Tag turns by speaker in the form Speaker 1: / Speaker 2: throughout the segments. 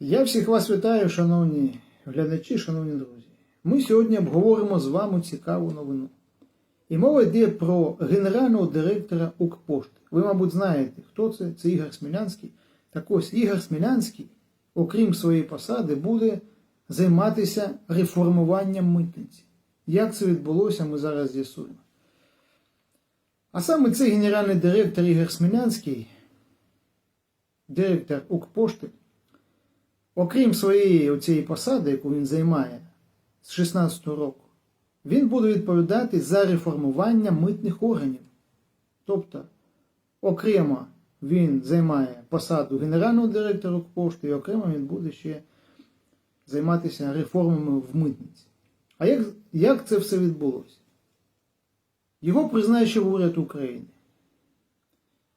Speaker 1: Я всіх вас вітаю, шановні глядачі, шановні друзі. Ми сьогодні обговоримо з вами цікаву новину. І мова йде про генерального директора Укрпошти. Ви, мабуть, знаєте, хто це? Це Ігор Смілянський. Так ось Ігор Смілянський, окрім своєї посади, буде займатися реформуванням митниці. Як це відбулося, ми зараз з'ясуємо. А саме цей генеральний директор Ігор Смілянський, директор Укрпошти, окрім своєї оцієї посади, яку він займає з 16 року, він буде відповідати за реформування митних органів. Тобто, окремо він займає посаду генерального директора Укрпошти, і окремо він буде ще займатися реформами в митниці. А як, як це все відбулося? Його призначив уряд України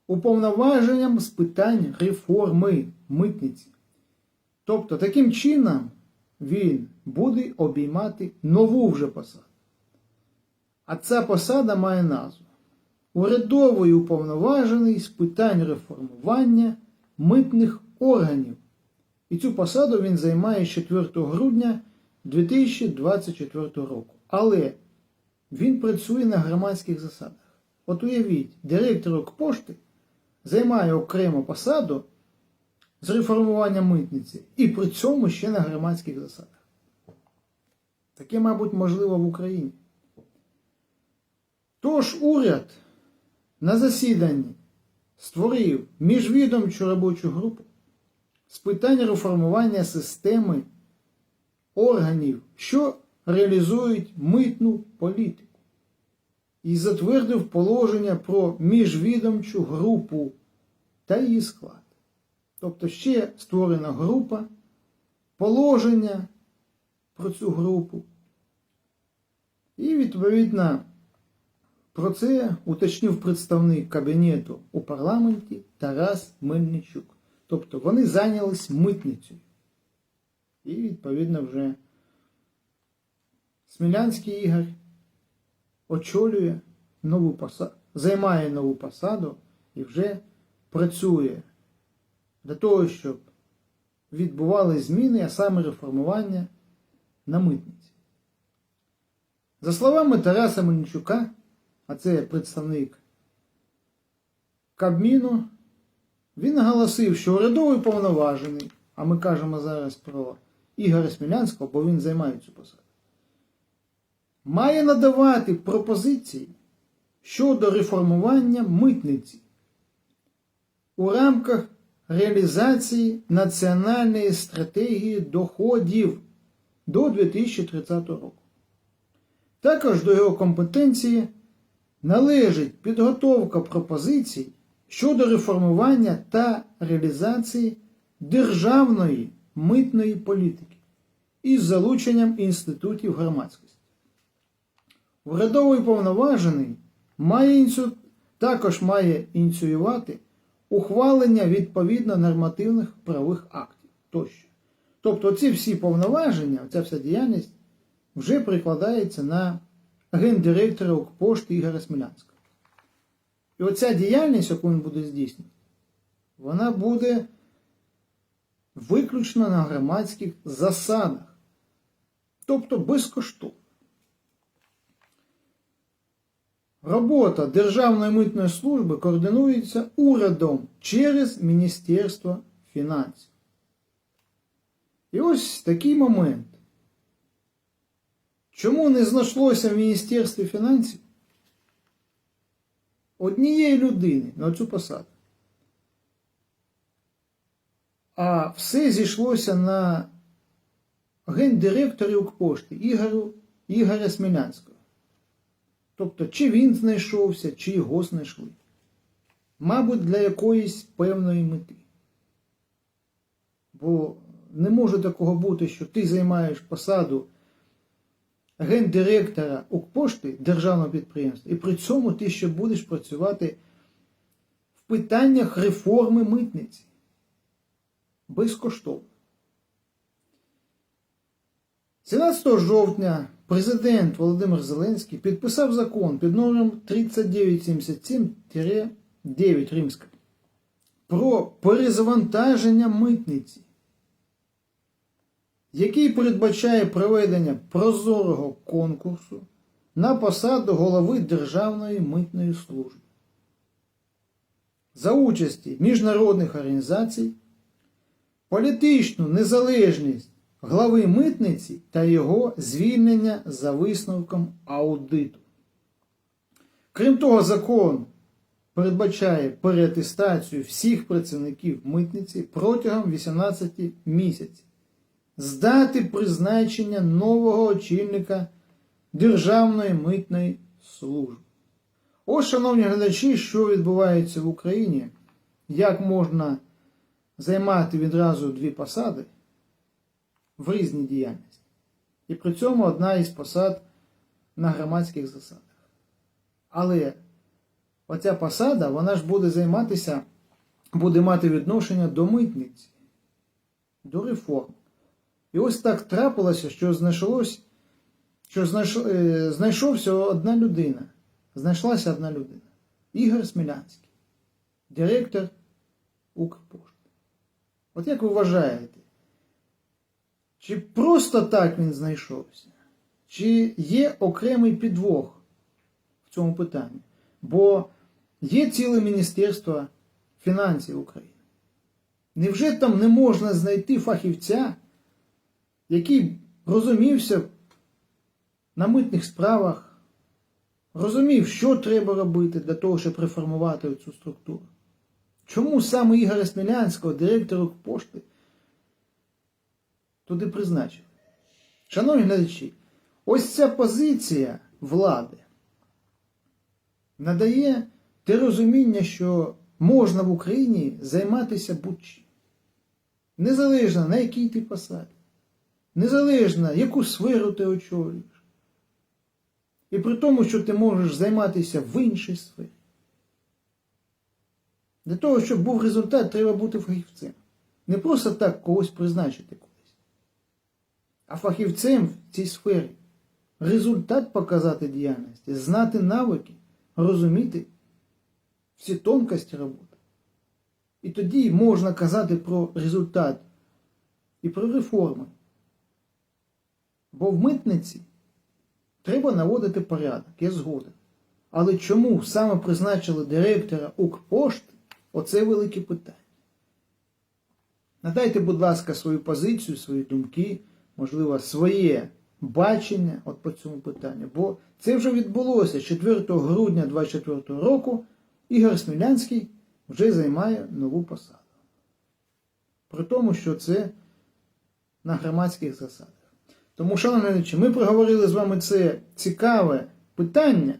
Speaker 1: уповноваженням з питань реформи митниці. Тобто, таким чином він буде обіймати нову вже посаду. А ця посада має назву Урядовий уповноважений з питань реформування митних органів. І цю посаду він займає 4 грудня 2024 року. Але він працює на громадських засадах. От уявіть, директор Укрпошти займає окрему посаду з реформування митниці і при цьому ще на громадських засадах. Таке, мабуть, можливо в Україні. Тож уряд на засіданні створив міжвідомчу робочу групу з питань реформування системи органів, що реалізують митну політику, і затвердив положення про міжвідомчу групу та її склад. Тобто ще створена група, положення про цю групу. І відповідно про це уточнив представник кабінету у парламенті Тарас Мельничук. Тобто вони зайнялись митницею. І відповідно вже Смілянський Ігор очолює нову посаду, займає нову посаду і вже працює для того, щоб відбували зміни, а саме реформування на митниці. За словами Тараса Мельничука, а це представник Кабміну, він наголосив, що урядовий повноважений, а ми кажемо зараз про Ігоря Смілянського, бо він займає цю посаду, має надавати пропозиції щодо реформування митниці у рамках реалізації національної стратегії доходів до 2030 року. Також до його компетенції належить підготовка пропозицій щодо реформування та реалізації державної митної політики із залученням інститутів громадськості. Урядовий повноважений має ініцію... також має ініціювати ухвалення відповідно нормативних правових актів тощо. Тобто ці всі повноваження, ця вся діяльність вже прикладається на гендиректора Укрпошти Ігоря Смілянського. І оця діяльність, яку він буде здійснювати, вона буде виключно на громадських засадах, тобто безкоштовно. Робота Державної митної служби координується урядом через Міністерство фінансів. І ось такий момент. Чому не знайшлося в Міністерстві фінансів однієї людини на цю посаду? А все зійшлося на гендиректорі Укрпошти Ігорю, Ігоря Смілянського. Тобто, чи він знайшовся, чи його знайшли. Мабуть, для якоїсь певної мети. Бо не може такого бути, що ти займаєш посаду гендиректора Укрпошти державного підприємства, і при цьому ти ще будеш працювати в питаннях реформи митниці. Безкоштовно. 17 жовтня президент Володимир Зеленський підписав закон під номером 3977-9 Римська про перезавантаження митниці. який передбачає проведення прозорого конкурсу на посаду голови Державної митної служби за участі міжнародних організацій, політичну незалежність глави митниці та його звільнення за висновком аудиту. Крім того, закон передбачає переатестацію всіх працівників митниці протягом 18 місяців з дати призначення нового очільника Державної митної служби. Ось, шановні глядачі, що відбувається в Україні, як можна займати відразу дві посади в різній діяльності. І при цьому одна із посад на громадських засадах. Але оця посада, вона ж буде займатися, буде мати відношення до митниці, до реформ. І ось так трапилося, що знайшлось, що е, знайшовся одна людина. Знайшлася одна людина. Ігор Смілянський, директор Укрпошти. От як ви вважаєте, чи просто так він знайшовся? Чи є окремий підвох в цьому питанні? Бо є ціле Міністерство фінансів України. Невже там не можна знайти фахівця, який розумівся на митних справах, розумів, що треба робити для того, щоб реформувати цю структуру? Чому саме Ігоря Смілянського, директора пошти, туди призначив? Шановні глядачі, ось ця позиція влади надає те розуміння, що можна в Україні займатися будь-чим. Незалежно на якій ти посаді, незалежно яку сферу ти очолюєш. І при тому, що ти можеш займатися в іншій сфері. Для того, щоб був результат, треба бути фахівцем. Не просто так когось призначити а фахівцем в цій сфері. Результат показати діяльності, знати навики, розуміти всі тонкості роботи. І тоді можна казати про результат і про реформи. Бо в митниці треба наводити порядок, я згоден. Але чому саме призначили директора Укрпошти, оце велике питання. Надайте, будь ласка, свою позицію, свої думки, можливо, своє бачення от по цьому питанню. Бо це вже відбулося 4 грудня 2024 року. Ігор Смілянський вже займає нову посаду. При тому, що це на громадських засадах. Тому, шановні глядачі, ми проговорили з вами це цікаве питання.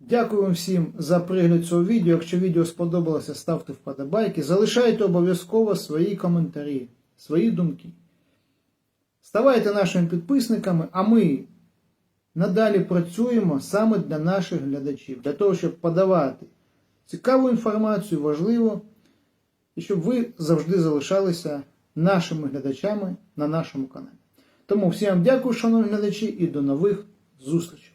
Speaker 1: Дякую всім за перегляд цього відео. Якщо відео сподобалося, ставте вподобайки. Залишайте обов'язково свої коментарі, свої думки. Ставайте нашими підписниками, а ми надалі працюємо саме для наших глядачів, для того, щоб подавати цікаву інформацію, важливу, і щоб ви завжди залишалися нашими глядачами на нашому каналі. Тому всім дякую, шановні глядачі, і до нових зустрічей.